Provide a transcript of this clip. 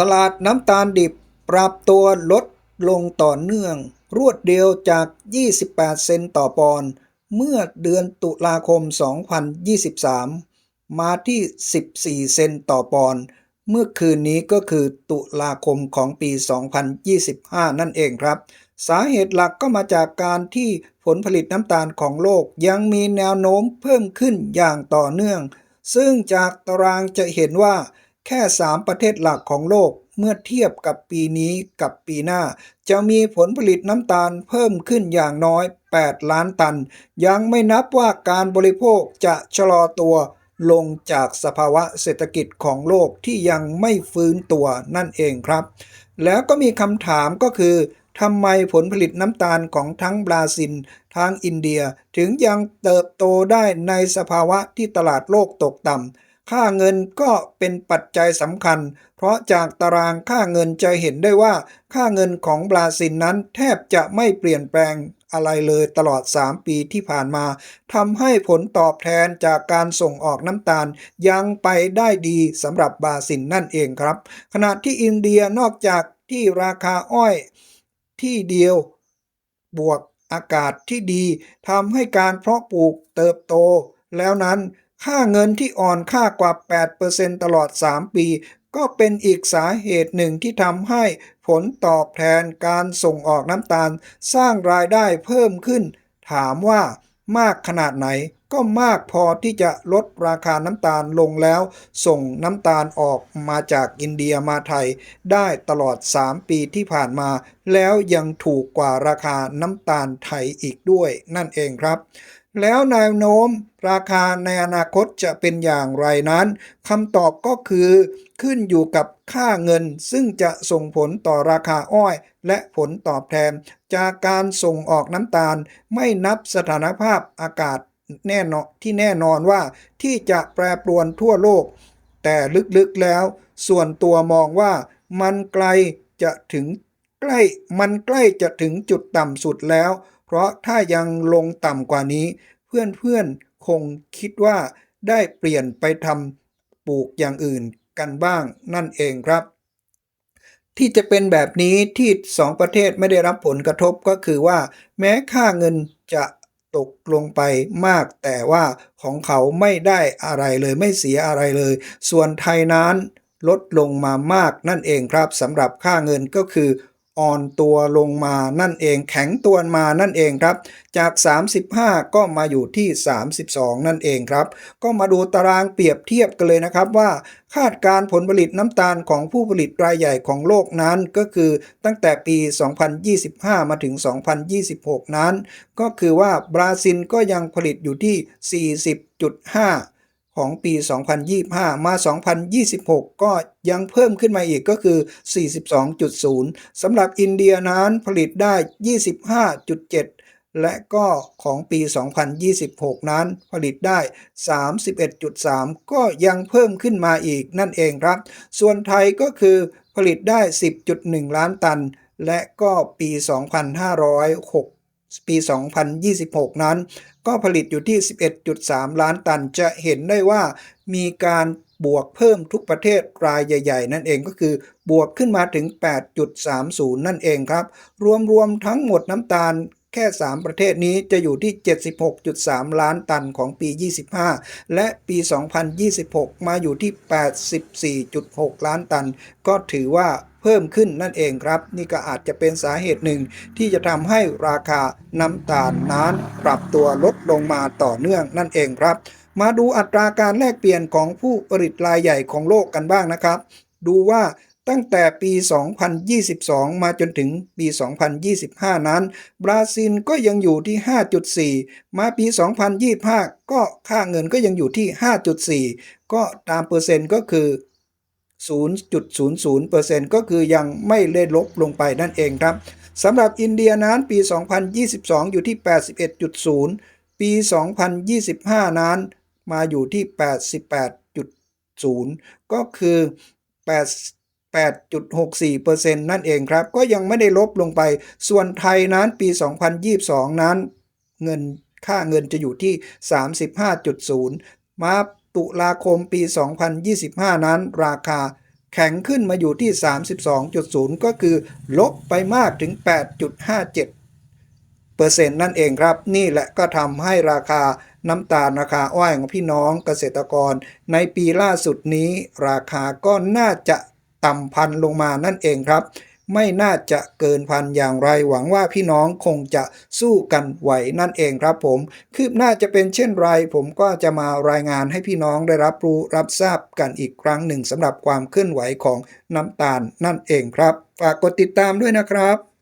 ตลาดน้ำตาลดิบปรับตัวลดลงต่อเนื่อง รวดเดียวจาก 28 เซนต์ต่อปอนด์เมื่อเดือนตุลาคม 2023 มาที่ 14 เซนต์ต่อปอนด์เมื่อคืนนี้ก็คือตุลาคมของปี 2025 นั่นเองครับ สาเหตุหลักก็มาจากการที่ผลผลิตน้ำตาลของโลกยังมีแนวโน้มเพิ่มขึ้นอย่างต่อเนื่อง ซึ่งจากตารางจะเห็นว่า แค่ 3 ประเทศหลักของโลกเมื่อเทียบกับปีนี้กับปีหน้า จะมีผลผลิตน้ำตาลเพิ่มขึ้นอย่างน้อย 8 ล้านตัน ยังไม่นับว่าการบริโภคจะชะลอตัวลงจากสภาวะเศรษฐกิจของโลกที่ยังไม่ฟื้นตัวนั่นเองครับ แล้วก็มีคำถามก็คือทำไมผลผลิตน้ำตาลของทั้งบราซิลทั้งอินเดีย ถึงยังเติบโตได้ในสภาวะที่ตลาดโลกตกต่ำ ค่าเงินก็เป็นปัจจัยสำคัญ เพราะจากตารางค่าเงินจะเห็นได้ว่า ค่าเงินของบราซิลนั้นแทบจะไม่เปลี่ยนแปลงอะไรเลยตลอด 3 ปีที่ผ่านมาทำให้ผลตอบแทนจากการส่งออกน้ำตาลยังไปได้ดีสำหรับบราซิลนั่นเองครับ ขณะที่อินเดียนอกจากที่ราคาอ้อยที่เดียวบวกอากาศที่ดีทำให้การเพาะปลูกเติบโตแล้วนั้น ค่าเงินที่อ่อนค่ากว่า 8%ตลอด 3 ปี ก็เป็นอีกสาเหตุหนึ่งที่ทำให้ผลตอบแทนการส่งออกน้ำตาล สร้างรายได้เพิ่มขึ้น ถามว่ามากขนาดไหนก็มากพอที่จะลดราคาน้ำตาลลงแล้ว ส่งน้ำตาลออกมาจากอินเดียมาไทย ได้ตลอด 3 ปีที่ผ่านมา แล้วยังถูกกว่าราคาน้ำตาลไทยอีกด้วยนั่นเองครับ แล้วแนวโน้มราคาในอนาคตจะเป็นอย่างไรนั้นคำตอบก็คือขึ้นอยู่กับค่าเงิน ซึ่งจะส่งผลต่อราคาอ้อย และผลตอบแทน จากการส่งออกน้ำตาล ไม่นับสถานภาพอากาศแน่นอนที่แน่นอนว่าที่จะแปรปรวนทั่วโลก แต่ลึกๆแล้ว ส่วนตัวมองว่ามันไกลจะถึงใกล้มันใกล้จะถึงจุดต่ำสุดแล้ว ราะถ้ายังลงต่ำกว่านี้ เพื่อนๆคงคิดว่าได้เปลี่ยนไปทำปลูกอย่างอื่นกันบ้างนั่นเองครับ ที่จะเป็นแบบนี้ที่สองประเทศไม่ได้รับผลกระทบก็คือว่า แม้ค่าเงินจะตกลงไปมาก แต่ว่าของเขาไม่ได้อะไรเลยไม่เสียอะไรเลย ส่วนไทยนั้นลดลงมามากนั่นเองครับสำหรับค่าเงินก็คือ อ่อนตัวลงมานั่นเอง แข็งตัวมานั่นเองครับ จาก 35 ก็มาอยู่ที่ 32 นั่นเองครับ ก็มาดูตารางเปรียบเทียบกันเลยนะครับว่าคาดการผลผลิตน้ำตาลของผู้ผลิตรายใหญ่ของโลกนั้นก็คือตั้งแต่ปี 2025 มาถึง 2026 นั้น ก็คือว่าบราซิลก็ยังผลิตอยู่ที่ 40.5 ของปี 2025 มา 2026 ก็ยังเพิ่มขึ้นมาอีกก็คือ 42.0 สำหรับอินเดียนั้นผลิตได้ 25.7 และก็ของปี 2026 นั้นผลิตได้ 31.3 ก็ยังเพิ่มขึ้นมาอีกนั่นเองครับ ส่วนไทยก็คือผลิตได้ 10.1 ล้านตัน และก็ปี 2506 ปี 2026 นั้น ก็ผลิตอยู่ที่ 11.3 ล้านตัน จะเห็นได้ว่ามีการบวกเพิ่มทุกประเทศรายใหญ่ ๆ นั่นเองก็คือบวกขึ้นมาถึง 8.30 นั่นเองครับ รวม ๆ ทั้งหมดน้ำตาล แค่ 3 ประเทศนี้จะอยู่ที่ 76.3 ล้านตันของปี 25 และปี 2026 มาอยู่ที่ 84.6 ล้านตัน ก็ถือว่าเพิ่มขึ้นนั่นเองครับ นี่ก็อาจจะเป็นสาเหตุหนึ่ง ที่จะทำให้ราคาน้ำตาลนั้นปรับตัวลดลงมาต่อเนื่องนั่นเองครับ มาดูอัตราการแลกเปลี่ยนของผู้ผลิตรายใหญ่ของโลกกันบ้างนะครับ ดูว่า ตั้งแต่ปี 2022 มาจนถึงปี 2025 นั้น บราซิลก็ยังอยู่ที่ 5.4 มาปี 2025 ก็ค่าเงินก็ยังอยู่ที่ 5.4 ก็ตามเปอร์เซ็นต์ก็คือ 0.00%ก็คือยังไม่เล่ลบลงไปนั่นเองครับสำหรับอินเดียนั้นปี 2022 อยู่ที่ 81.0 ปี 2025 นั้นมาอยู่ที่ 88.0 ก็คือ8 8.64%นั่นเองครับ ก็ยังไม่ได้ลบลงไป ส่วนไทยนั้นปี 2022 นั้น เงินค่าเงินจะอยู่ที่ 35.0 มาตุลาคมปี 2025 นั้น ราคาแข็งขึ้นมาอยู่ที่ 32.0 ก็คือลบไปมากถึง 8.57เปอร์เซ็นต์นั่นเองครับ นี่แหละก็ทำให้ราคาน้ำตาลราคาอ้อยของพี่น้องเกษตรกร ในปีล่าสุดนี้ ราคาก็น่าจะ ต่ำพันลงมานั่นเองครับ ไม่น่าจะเกินพันอย่างไร หวังว่าพี่น้องคงจะสู้กันไหวนั่นเองครับผม คืบหน้าจะเป็นเช่นไร ผมก็จะมารายงานให้พี่น้องได้รับรู้รับทราบกันอีกครั้งหนึ่งสำหรับความเคลื่อนไหวของน้ำตาลนั่นเองครับ ฝากกดติดตามด้วยนะครับ